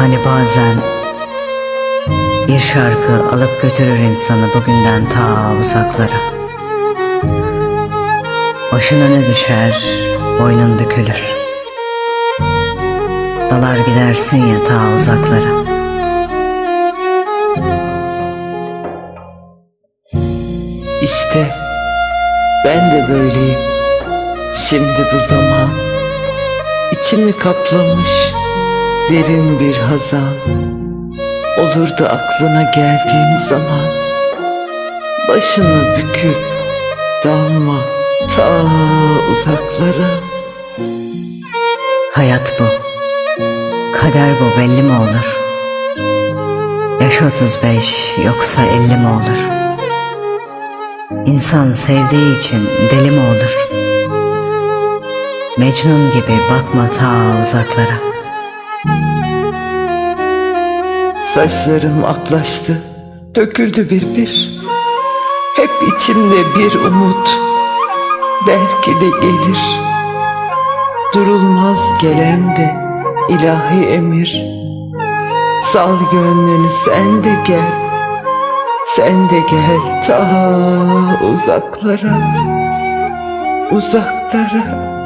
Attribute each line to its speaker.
Speaker 1: Hani bazen bir şarkı alıp götürür insanı bugünden ta uzaklara. Başına ne düşer, boynun bükülür. Dalar gidersin ya ta uzaklara.
Speaker 2: İşte ben de böyleyim. Şimdi bu zaman içimi kaplamış derin bir hazan. Olur da aklına geldiğim zaman başını büküp dalma ta uzaklara.
Speaker 1: Hayat bu. Kader bu belli mi olur? Yaş 35 yoksa 50 mi olur? İnsan sevdiği için deli mi olur? Mecnun gibi bakma ta uzaklara.
Speaker 2: Saçlarım aklaştı, döküldü bir bir. Hep içimde bir umut, belki de gelir. Durulmaz gelen de ilahi emir. Sal gönlünü sen de gel, sen de gel ta uzaklara, uzaklara.